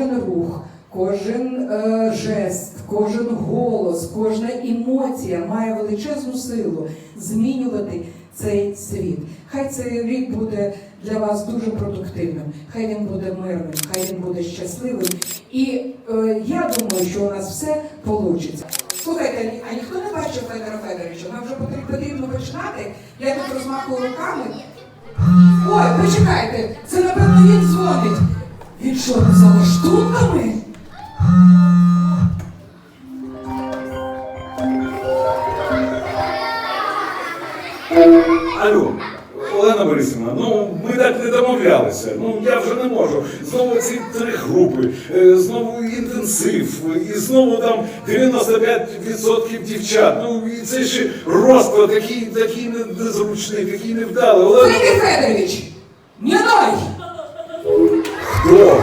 рух, кожен е, жест, кожен голос, кожна емоція має величезну силу змінювати цей світ. Хай цей рік буде для вас дуже продуктивним, хай він буде мирним, хай він буде щасливим. І е, я думаю, що у нас все вийде. Слухайте, а ніхто не бачив Федора Федоровича? Нам вже потр- потрібно починати. Я тут розмахую руками. Ой, почекайте, це напевно він дзвонить. Він що, за лаштунками? Алло, Олена Борисівна, ну ми так не домовлялися. Ну я вже не можу. Знову ці три групи, е, знову інтенсив, і знову там 95% дівчат. Ну і це ще розклад такий, такий незручний, такий невдалий. Олена, Федір Федорович! Не ной! Хто?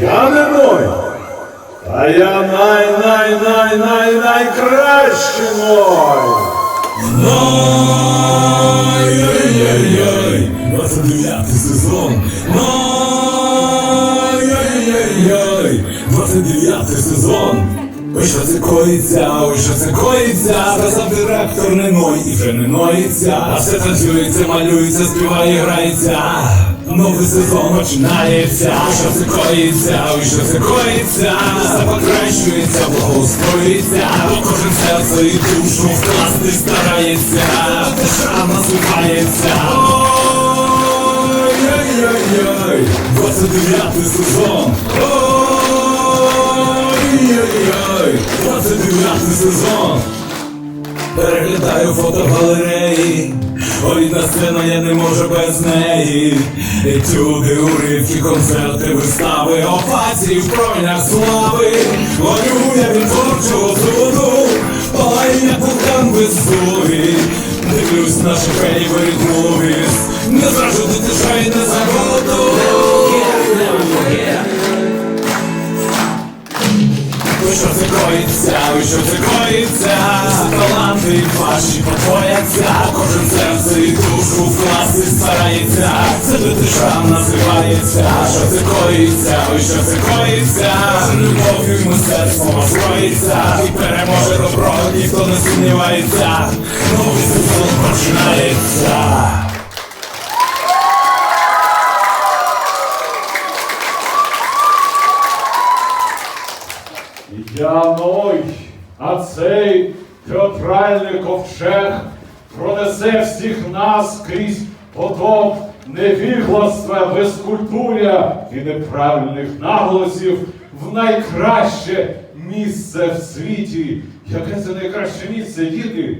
Я не ной. А я най най най най найкращий ной. Ай-яй-яй-яй, 29 сезон. Ай-яй-яй-яй, 29 сезон. Ой, що це коїться, ой, що це коїться, сказав директор не ной і вже не ноїться. А все танцюється, малюється, співає, грається. Новий сезон починається, що це коїться, ой, що це коїться, все покращується, благоустроїться, бо кожен серце і душу вкласти старається, душа називається. Ой-ой-ой, 29 сезон. Ой-ой-ой, 29 сезон. Переглядаю фотогалереї, Рідна сцена, я не можу без неї. Етюди, уривки, концерти, вистави, овації в променях слави. Я від творчого суду, палаю як вулкан високий. Дивлюсь на favorite movies, не зраджу дитишай, не забуду. Що це коїться, що це коїться, таланти ваші подвояться, кожен серце і душу вкласти старається, це дитиша називається, що це коїться, ой, що це коїться, любов'ю і мистецтвом озброїться, і переможе добро, ніхто не сумнівається, новий сезон починається. Я Ной, а цей театральний ковчег пронесе всіх нас крізь потоп невігластва, безкультуря і неправильних наголосів в найкраще місце в світі. Яке це найкраще місце, діти?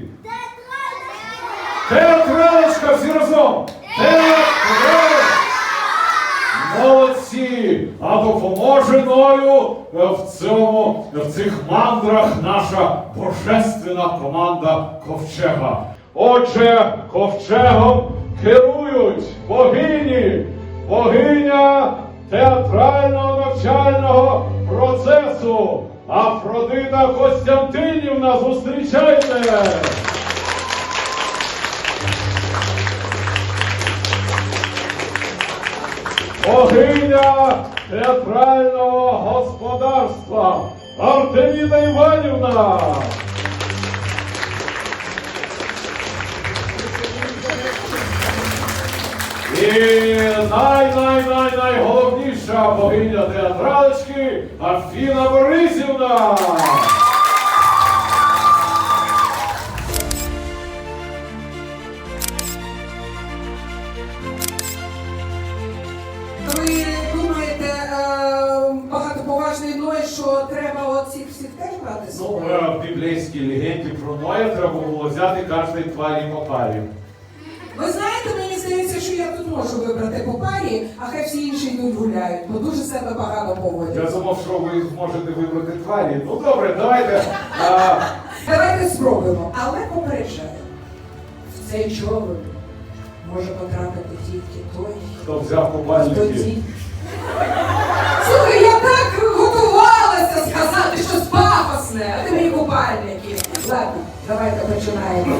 Театралочка всі разом! Театралочка! А допоможе мною е, в цьому, в цих мандрах наша божественна команда ковчега. Отже, ковчегом керують богині, богиня театрального навчального процесу. Афродита Костянтинівна, зустрічайте! Богиня театрального господарства Артеміда Іванівна. І най-най-най найголовніша богиня театралочки Афіна Борисівна. Багатоповажний що треба оцих всіх теж брати з Ну, собою? е, в біблійській легенді про Ноя треба було взяти кожний тварі по парі. Ви знаєте, мені здається, що я тут можу вибрати по парі, а хай всі інші йдуть гуляють, бо дуже себе погано Я поводять. думав, що ви зможете вибрати тварі. Ну добре, давайте. А, Давайте спробуємо, але попереджаю. В цей човен може потрапити тільки той, хто взяв хто купальники? ті. Слухай, я так сказати щось пафосне, а ти мені купальники. Ладно, давайте починаємо.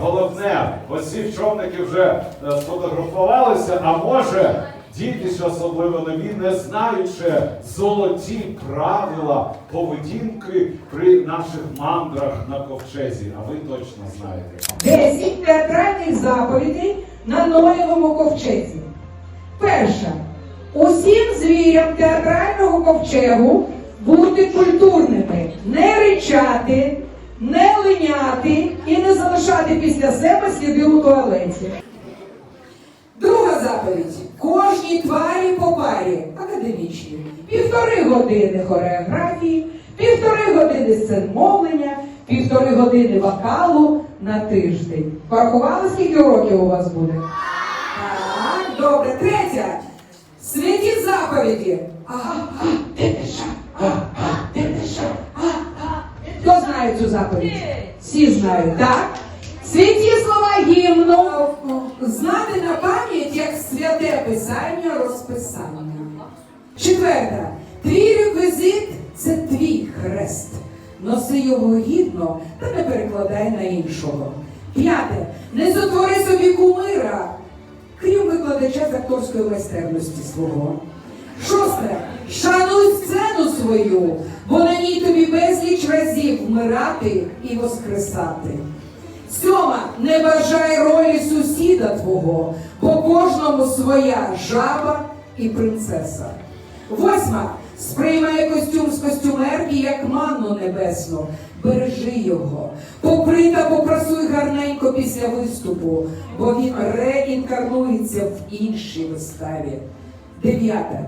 Головне, оці човники вже е, сфотографувалися, а може, діти ж особливо нові, не знають ще золоті правила поведінки при наших мандрах на ковчезі, а ви точно знаєте. 10 театральних заповідей на Ноєвому ковчезі. Перша. Усім звірям театрального ковчегу бути культурними, не ричати, не линяти і не залишати після себе сліди у туалеті. Друга заповідь. Кожній тварі по парі, академічні. Півтори години хореографії, півтори години сцен мовлення, півтори години вокалу на тиждень. Порахували, скільки уроків у вас буде? Так, добре. Третя. Святі заповіді. Ага, а, де ти що? Ага, а, де ти що? Ага, а. Хто знає цю заповідь? Всі знають, так? Святі слова гімну. Знати на пам'ять як святе писання розписання. Четверта. Твій реквізит це твій хрест. Носи його гідно та не перекладай на іншого. П'яте. Не сотвори собі кумира, крім викладача з акторської майстерності свого. Шосте. Шануй сцену свою, бо на ній тобі безліч разів вмирати і воскресати. Сьома, не бажай ролі сусіда твого, бо кожному своя жаба і принцеса. Восьма, сприймай костюм з костюмерки, як манну небесну. Бережи його, попри та попрасуй гарненько після виступу, бо він реінкарнується в іншій виставі. Дев'яте,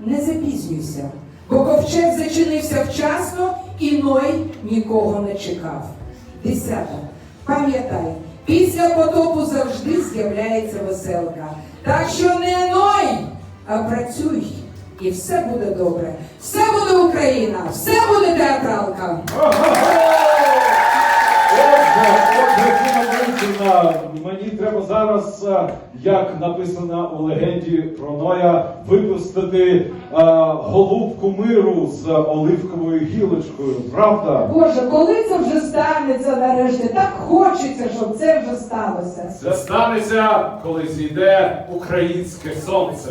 не запізнюйся, бо ковчег зачинився вчасно і Ной нікого не чекав. Десята. Пам'ятай, після потопу завжди з'являється веселка. Так що не ной, а працюй, і все буде добре. Все буде Україна, все буде театралка. Фіна мені треба зараз, е, як написано у легенді про Ноя, випустити е, голубку миру з оливковою гілочкою, правда? Боже, коли це вже станеться нарешті? Так хочеться, щоб це вже сталося. Це станеться, коли зійде українське сонце.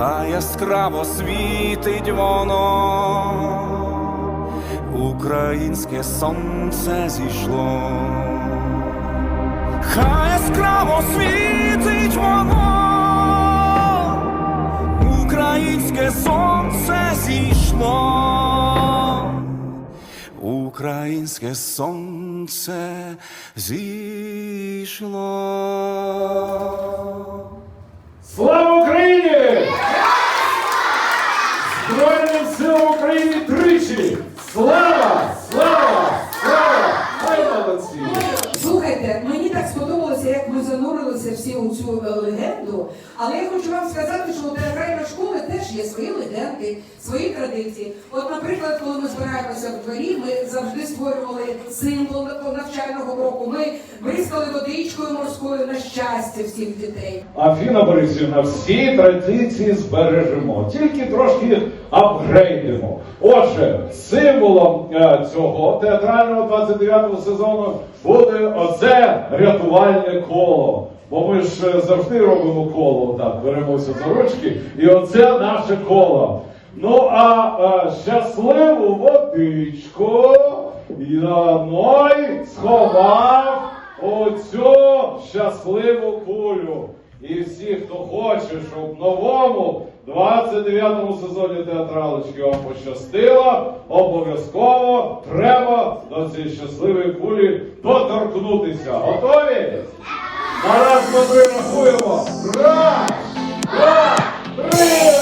Хай яскраво світить воно, українське сонце зійшло, хай яскраво світить воно, українське сонце зійшло, українське сонце зійшло. Слава Україні! Слава! Слава! Слава! Ай, молодці! Слухайте, мені так сподобалося, як ми занурилися всі у цю легенду. Але я хочу вам сказати, що у театральної школи теж є свої легенди, свої традиції. От, наприклад, коли ми збираємося в дворі, ми завжди створювали символ навчального року. Ми бризкали водичкою морською на щастя всіх дітей. Афіна Борисівна, всі традиції збережемо, тільки трошки їх апгрейдимо. Отже, символом е, цього театрального 29-го сезону буде оце рятувальне коло. Бо ми ж е, завжди робимо коло, так, беремося за ручки, і оце наше коло. Ну а е, щасливу водичку Ной сховав оцю щасливу кулю. І всі, хто хоче, щоб в новому 29-му сезоні театралочки вам пощастило, обов'язково треба до цієї щасливої кулі доторкнутися. Готові? Зараз ми рахуємо! Раз, два, три.